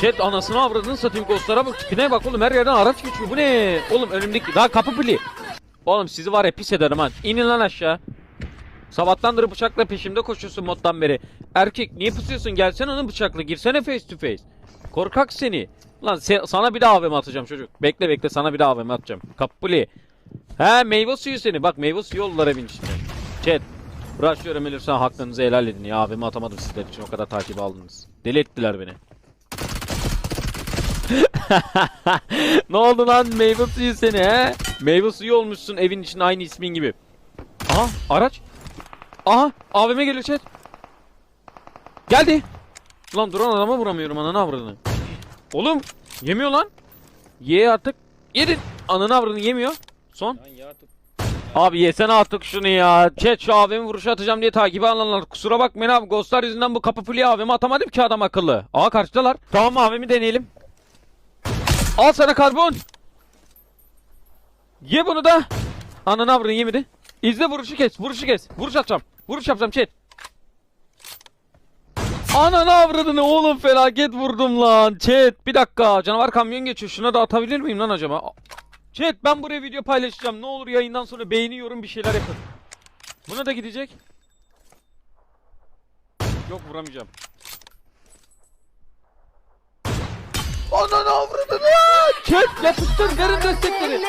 Chat anasını avradını satayım ghostlara bak tipine bak oğlum her yerden araç geçiyor bu ne? Oğlum önümdeki daha kapı pili. Oğlum sizi var ya pis ederim ha. İnin lan aşağı. Sabahtandır bıçakla peşimde koşuyorsun moddan beri. Erkek niye pusuyorsun gelsene onun bıçakla girsene face to face. Korkak seni. Lan se- sana bir daha AVM atacağım çocuk. Bekle bekle sana bir daha AVM atacağım. Kapıli. He meyve suyu seni. Bak meyve suyu oldular evin içinde. Chat. Rushlıyorum ölürsen hakkınızı helal edin ya. AVM atamadım sizler için o kadar takip aldınız. Deli ettiler beni. ne oldu lan meyve suyu seni he? Meyve suyu olmuşsun evin içinde aynı ismin gibi. Aha araç. Aha AVM geliyor chat. Geldi. Lan duran adama vuramıyorum ananı avradını. Oğlum yemiyor lan. Ye artık. Yedin. Ananı avradını yemiyor. Son. Abi yesene artık şunu ya. Chat şu AVM vuruşu atacağım diye takibi alanlar. Kusura bakmayın abi. Ghostlar yüzünden bu kapı full AVM atamadım ki adam akıllı. Aa karşıdalar. Tamam AVM'i deneyelim. Al sana karbon. Ye bunu da. Ananı avradını yemedi. İzle vuruşu kes. Vuruşu kes. Vuruş atacağım. Vuruş yapacağım chat. Ananı avradını oğlum felaket vurdum lan. Chat bir dakika canavar kamyon geçiyor. Şuna da atabilir miyim lan acaba? Chat ben buraya video paylaşacağım. Ne olur yayından sonra beğeni yorum bir şeyler yapın. Buna da gidecek. Yok vuramayacağım. Ananı avradını. Chat yapıştır verin destekleri.